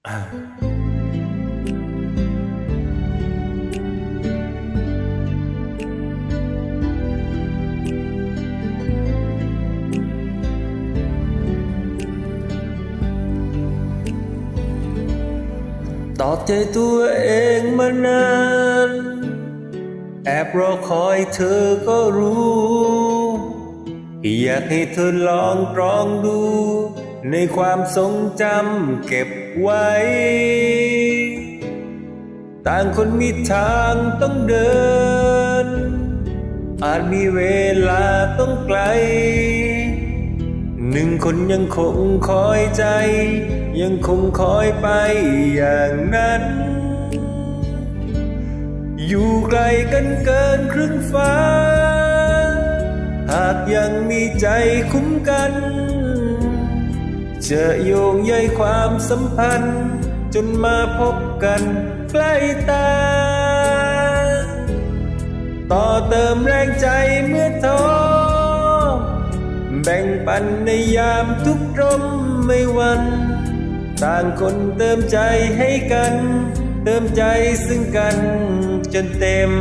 ตอบใจตัวเองมานาน แอบรอคอยเธอก็รู้ อยากให้เธอลองตรองดู ในความทรงจำเก็บไว้ ต่างคนมีทางต้องเดิน อาจมีเวลาต้องไกล หนึ่งคนยังคงคอยใจ ยังคงคอยไปอย่างนั้น อยู่ไกลกันเกินครึ่งฟ้า หากยังมีใจคุ้มกัน จะโยงใยความสัมพันธ์ จนมาพบกันใกล้ตา ต่อเติมแรงใจเมื่อท้อแบ่งปันในยามทุกข์ร่มไม่วัน ต่างคนเติมใจให้กัน เติมใจซึ่งกันจนเต็ม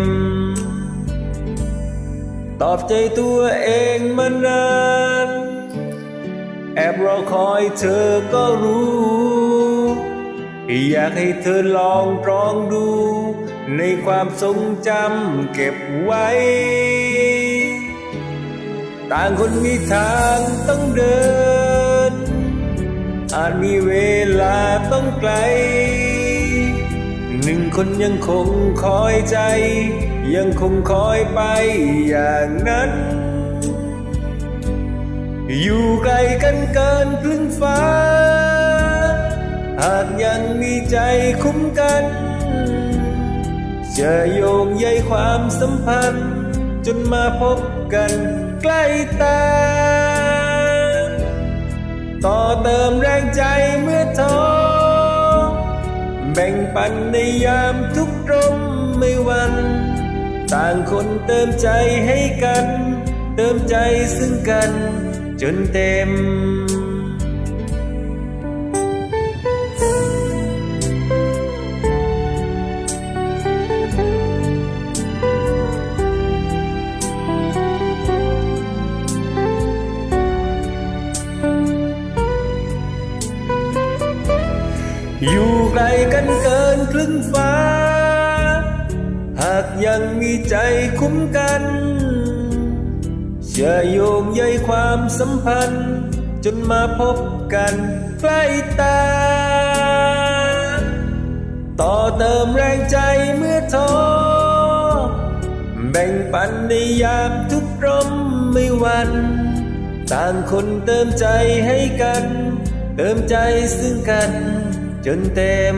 ตอบใจตัวเองมานาน แอบรอคอยเธอก็รู้ อยากให้เธอลองตรองดู ในความทรงจำเก็บไว้ ต่างคนมีทางต้องเดิน อาจมีเวลาต้องไกล หนึ่งคนยังคงคอยใจ ยังคงคอยไปอย่างนั้น อยู่ไกลกันเกินครึ่งฟ้า หากยังมีใจคุ้มกัน จะโยงใยความสัมพันธ์ จนมาพบกันใกล้ตา ต่อเติมแรงใจเมื่อท้อแบ่งปันในยามทุกข์ร่มไม่วัน ต่างคนเติมใจให้กัน เติมใจซึ่งกัน จนเต็ม อยู่ไกลกันเกินครึ่งฟ้า หากยังมีใจคุ้มกัน เชื่อโยงใยความสัมพันธ์ จนมาพบกันใกล้ตา ต่อเติมแรงใจเมื่อท้อแบ่งปันในยามทุกข์ร่มไม่วัน ต่างคนเติมใจให้กัน เติมใจซึ่งกันจนเต็ม